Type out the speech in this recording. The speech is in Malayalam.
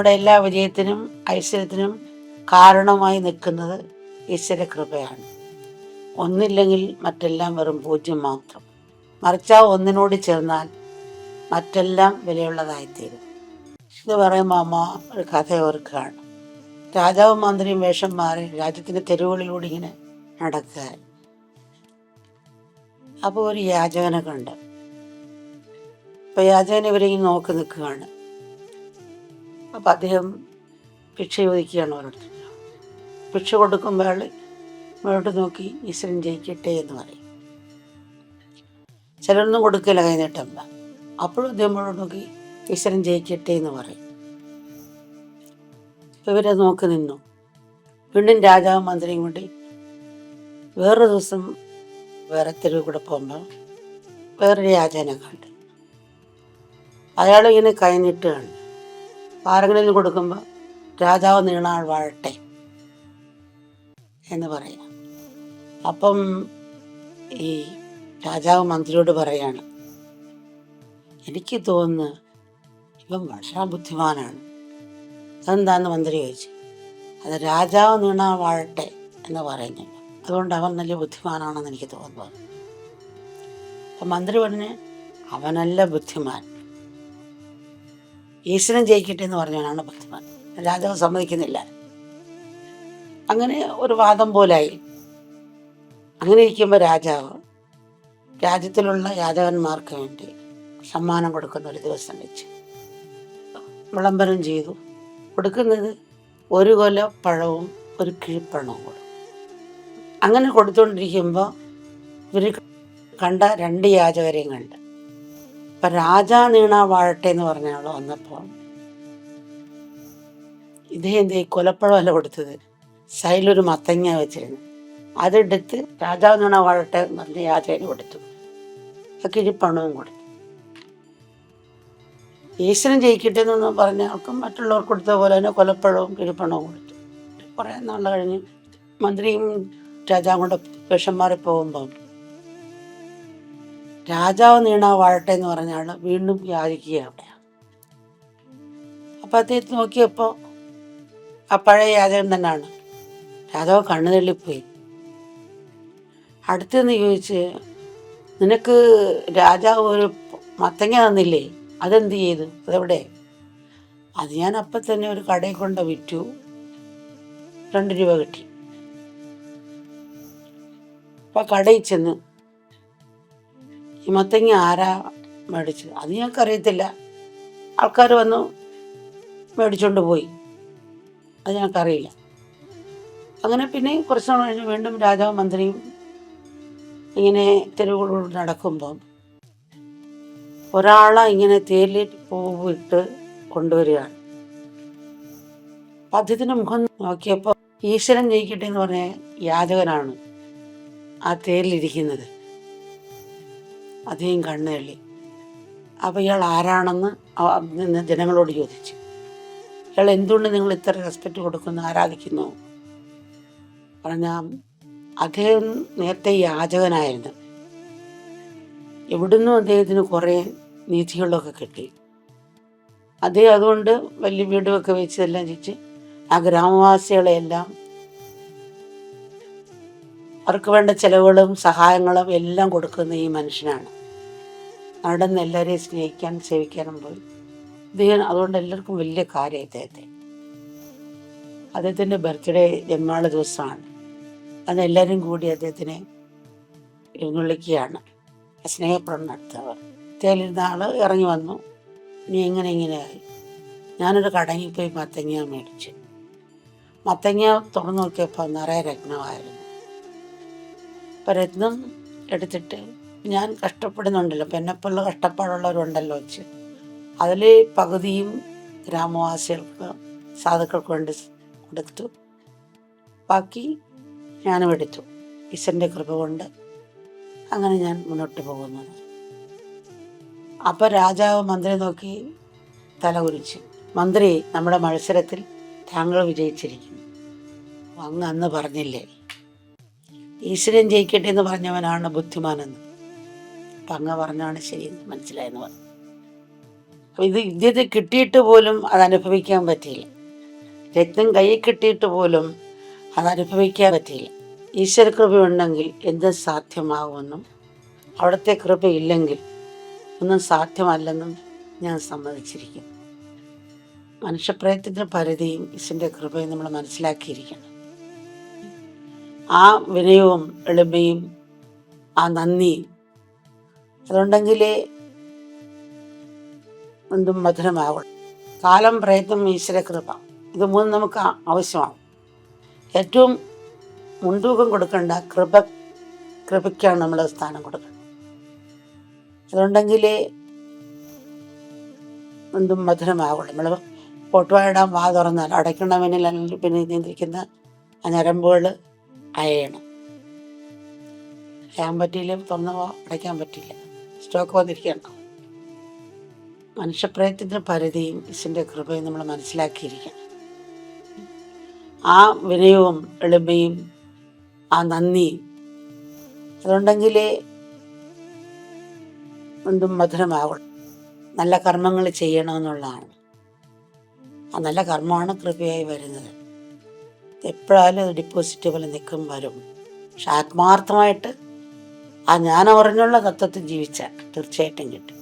നമ്മുടെ എല്ലാ വിജയത്തിനും ഐശ്വര്യത്തിനും കാരണമായി നിൽക്കുന്നത് ഈശ്വര കൃപയാണ്. ഒന്നില്ലെങ്കിൽ മറ്റെല്ലാം വെറും പൂജ്യം മാത്രം. മറിച്ച് ഒന്നിനോട് ചേർന്നാൽ മറ്റെല്ലാം വിലയുള്ളതായിത്തീരും. ഇത് പറയുമ്പോൾ അമ്മ ഒരു കഥ ഓർക്കുകയാണ്. രാജാവും മന്ത്രിയും വേഷം മാറി രാജ്യത്തിന്റെ തെരുവുകളിലൂടെ ഇങ്ങനെ നടക്കുക അപ്പോൾ ഒരു യാചകനെ കണ്ട്. അപ്പോൾ യാചകൻ ഇവരെ നോക്കി നിൽക്കുകയാണ്. അപ്പോൾ അദ്ദേഹം ഭിക്ഷ ചോദിക്കുകയാണ് ഓരോരുത്തർ. ഭിക്ഷ കൊടുക്കുമ്പോൾ മുന്നോട്ട് നോക്കി ഈശ്വരൻ ജയിക്കട്ടെ എന്ന് പറയും. ചിലരൊന്നും കൊടുക്കില്ല കൈനീട്ടമ്പ അപ്പോഴും അദ്ദേഹം മുന്നോട്ട് നോക്കി ഈശ്വരൻ ജയിക്കട്ടെ എന്ന് പറയും. അപ്പോൾ ഇവരെ നോക്കി നിന്നു. വീണ്ടും രാജാവും മന്ത്രിയും കൂടി വേറൊരു ദിവസം വേറെ തെരുവ് കൂടെ പോകുമ്പോൾ വേറൊരു യാചനെ കണ്ട്. നീട്ടുകയാണ് ആരെങ്കിലും കൊടുക്കുമ്പോൾ രാജാവ് നീണാൾ വാഴട്ടെ എന്ന് പറയാം. അപ്പം ഈ രാജാവ് മന്ത്രിയോട് പറയാണ് എനിക്ക് തോന്നുന്നു ഇവൻ വളരെ ബുദ്ധിമാനാണ്. അതെന്താന്ന് മന്ത്രി ചോദിച്ചു. അത് രാജാവ് നീണാ വാഴട്ടെ എന്ന് പറയുന്നുണ്ട് അതുകൊണ്ട് അവൻ നല്ല ബുദ്ധിമാനാണെന്ന് എനിക്ക് തോന്നുന്നു. അപ്പം മന്ത്രി പറഞ്ഞ് അവനല്ല ബുദ്ധിമാൻ. ഈശ്വരൻ ജയിക്കട്ടെ എന്ന് പറഞ്ഞാണ് ബുദ്ധിമാൻ രാജാവ് സമ്മതിക്കുന്നില്ല. അങ്ങനെ ഒരു വാദം പോലായി. അങ്ങനെ ഇരിക്കുമ്പോൾ രാജാവ് രാജ്യത്തിലുള്ള യാദവന്മാർക്ക് വേണ്ടി സമ്മാനം കൊടുക്കുന്ന ഒരു ദിവസം വെച്ച് വിളംബരം ചെയ്തു. കൊടുക്കുന്നത് ഒരു കൊല പഴവും ഒരു കിഴിപ്പണവും കൊടുക്കും അങ്ങനെ കൊടുത്തുകൊണ്ടിരിക്കുമ്പോൾ ഇവർ കണ്ട രണ്ട് യാചകരെയും കണ്ട്. അപ്പം രാജാ നീണ വാഴട്ടെ എന്ന് പറഞ്ഞ ആൾ വന്നപ്പോൾ ഇദ്ദേഹം എന്ത് കൊലപ്പഴമല്ല കൊടുത്തത്. സൈലൊരു മത്തങ്ങ വെച്ചിരുന്നു. അതെടുത്ത് രാജാവ് നീണ വാഴട്ടെ എന്ന് പറഞ്ഞ് യാചകന് കൊടുത്തു. കിഴിപ്പണവും കൊടുത്തു. ഈശ്വരൻ ജയിക്കട്ടെ എന്ന് പറഞ്ഞ ആൾക്കും മറ്റുള്ളവർക്ക് കൊടുത്ത പോലെ തന്നെ കൊലപ്പഴവും കിഴിപ്പണവും കൊടുത്തു. കുറേ നാൾ കഴിഞ്ഞ് മന്ത്രിയും രാജാവും കൂടെ വേഷം മാറി പോകുമ്പം രാജാവ് നീണാ വാഴട്ടെ എന്ന് പറഞ്ഞ ആൾ വീണ്ടും യാചിക്കുക അവിടെ അപ്പം അദ്ദേഹത്തെ നോക്കിയപ്പോൾ ആ പഴയ യാചകൻ തന്നെയാണ്. രാജാവ് കണ്ണു തള്ളിപ്പോയി. അടുത്തെന്ന് ചോദിച്ച് നിനക്ക് രാജാവ് ഒരു മത്തങ്ങ തന്നില്ലേ? അതെന്ത് ചെയ്തു? അതെവിടെ? അത് ഞാൻ അപ്പം തന്നെ ഒരു കടയിൽ കൊണ്ട് വിറ്റു. രണ്ട് രൂപ കിട്ടി. അപ്പം കടയിൽ ചെന്ന് ഈ ആരാ മേടിച്ചത്? അത് ഞങ്ങൾക്കറിയത്തില്ല. ആൾക്കാർ വന്നു മേടിച്ചുകൊണ്ട് പോയി. അത് ഞങ്ങൾക്കറിയില്ല. അങ്ങനെ പിന്നെ കുറച്ച് നാൾ കഴിഞ്ഞ് വീണ്ടും രാജാവ് മന്ത്രിയും ഇങ്ങനെ തെരുവുകളിലൂടെ നടക്കുമ്പം ഒരാളെ ഇങ്ങനെ തേലിൽ പൂവിട്ട് കൊണ്ടുവരികയാണ്. അദ്ദേഹത്തിന്റെ മുഖം നോക്കിയപ്പോൾ ഈശ്വരൻ ജയിക്കട്ടെ എന്ന് പറഞ്ഞ യാചകനാണ് ആ തേലിലിരിക്കുന്നത് അദ്ദേഹം കണ്ണു അപ്പോൾ ഇയാൾ ആരാണെന്ന് ജനങ്ങളോട് ചോദിച്ചു. ഇയാൾ എന്തുകൊണ്ട് നിങ്ങൾ ഇത്ര റെസ്പെക്റ്റ് കൊടുക്കുന്നു ആരാധിക്കുന്നു? പറഞ്ഞാൽ അദ്ദേഹം നേരത്തെ യാചകനായിരുന്നു. എവിടുന്നും അദ്ദേഹത്തിന് കുറേ നീതികളൊക്കെ കിട്ടി. അദ്ദേഹം അതുകൊണ്ട് വലിയ വീടുമൊക്കെ വെച്ച് എല്ലാം ചെയ്ച്ച് ആ ഗ്രാമവാസികളെയെല്ലാം അവർക്ക് വേണ്ട ചിലവുകളും സഹായങ്ങളും എല്ലാം കൊടുക്കുന്ന ഈ മനുഷ്യനാണ്. അവിടെ നിന്ന് എല്ലാവരെയും സ്നേഹിക്കാൻ സേവിക്കാനും പോയി. ഇദ്ദേഹം അതുകൊണ്ട് എല്ലാവർക്കും വലിയ കാര്യമായി ഇദ്ദേഹത്തെ. അദ്ദേഹത്തിന്റെ ബർത്ത്ഡേ ജന്മാള ദിവസമാണ്. അന്ന് എല്ലാവരും കൂടി അദ്ദേഹത്തിനെ വിളിക്കുകയാണ്. സ്നേഹപ്രകടനം നടത്തവർ തേലിരുന്ന ആൾ ഇറങ്ങി വന്നു. ഇനി ഇങ്ങനെ ഇങ്ങനെയായി ഞാനൊരു കടങ്ങിപ്പോയി മത്തങ്ങ മേടിച്ചു. മത്തങ്ങ തുറന്നു നോക്കിയപ്പോൾ നിറയെ രത്നമായിരുന്നു. രത്നം എടുത്തിട്ട് ഞാൻ കഷ്ടപ്പെടുന്നുണ്ടല്ലോ. അപ്പം എന്നെപ്പോലുള്ള കഷ്ടപ്പാടുള്ളവരുണ്ടല്ലോ വെച്ച്. അതിൽ പകുതിയും ഗ്രാമവാസികൾക്ക് സാധുക്കൾക്ക് വേണ്ടി കൊടുത്തു. ബാക്കി ഞാനും എടുത്തു. ഈശ്വരന്റെ കൃപ കൊണ്ട് അങ്ങനെ ഞാൻ മുന്നോട്ട് പോകുന്നത്. അപ്പോൾ രാജാവ് മന്ത്രി നോക്കി തല കുരിച്ചു മന്ത്രി നമ്മുടെ മത്സരത്തിൽ താങ്കൾ വിജയിച്ചിരിക്കുന്നു. അങ്ങ് അന്ന് പറഞ്ഞില്ലേ? ഈശ്വരൻ ജയിക്കട്ടെ എന്ന് പറഞ്ഞവനാണ് ബുദ്ധിമാനെന്ന്. അപ്പം അങ്ങ് പറഞ്ഞാണ് ശരിയെന്ന് മനസ്സിലായെന്ന് പറഞ്ഞു. അപ്പം ഇത് ഇത് കിട്ടിയിട്ട് പോലും അത് അനുഭവിക്കാൻ പറ്റിയില്ല. രക്തം കയ്യിൽ കിട്ടിയിട്ട് പോലും അത് അനുഭവിക്കാൻ പറ്റിയില്ല. ഈശ്വര കൃപ ഉണ്ടെങ്കിൽ എന്തും സാധ്യമാകുമെന്നും അവിടുത്തെ കൃപയില്ലെങ്കിൽ ഒന്നും സാധ്യമല്ലെന്നും ഞാൻ സമ്മതിച്ചിരിക്കുന്നു. മനുഷ്യപ്രയത്നത്തിന് പരിധിയും ഈശ്വരന്റെ കൃപയും നമ്മൾ മനസ്സിലാക്കിയിരിക്കണം. ആ വിനയവും എളിമയും ആ നന്ദിയും അതുണ്ടെങ്കിലേ എന്തും മധുരമാകും കാലം പ്രയത്നം ഈശ്വര കൃപ. ഇത് മൂന്നും നമുക്ക് ആവശ്യമാണ്. ഏറ്റവും മുൻതൂക്കം കൊടുക്കേണ്ട കൃപ കൃപയ്ക്കാണ് നമ്മൾ സ്ഥാനം കൊടുക്കുന്നത് അതുണ്ടെങ്കിലേ എന്തും മധുരമാകുള്ളൂ നമ്മൾ പൊട്ടുവായിടാൻ വാ തുറന്നാൽ അടയ്ക്കണമെന്നിൽ പിന്നെ നിയന്ത്രിക്കുന്ന ആ ഞരമ്പുകൾ അയയണം. അയാൻ പറ്റിയില്ല? തുറന്ന അടയ്ക്കാൻ പറ്റില്ല സ്റ്റോക്ക് വന്നിരിക്കണം മനുഷ്യപ്രയത്നത്തിന് പരിധിയും ഈശ്വരന്റെ കൃപയും നമ്മൾ മനസ്സിലാക്കിയിരിക്കണം. ആ വിനയവും എളിമയും ആ നന്ദിയും അതുണ്ടെങ്കിലേ എന്തും മധുരമാകണം നല്ല കർമ്മങ്ങൾ ചെയ്യണമെന്നുള്ളതാണ് ആ നല്ല കർമ്മമാണ് കൃപയായി വരുന്നത്. എപ്പോഴായാലും അത് ഡിപ്പോസിറ്റ് പോലെ നിൽക്കും വരും. പക്ഷെ ആത്മാർത്ഥമായിട്ട് ആ ഞാൻ അറിഞ്ഞുള്ള തത്വത്തിൽ ജീവിച്ചാൽ തീർച്ചയായിട്ടും കിട്ടും.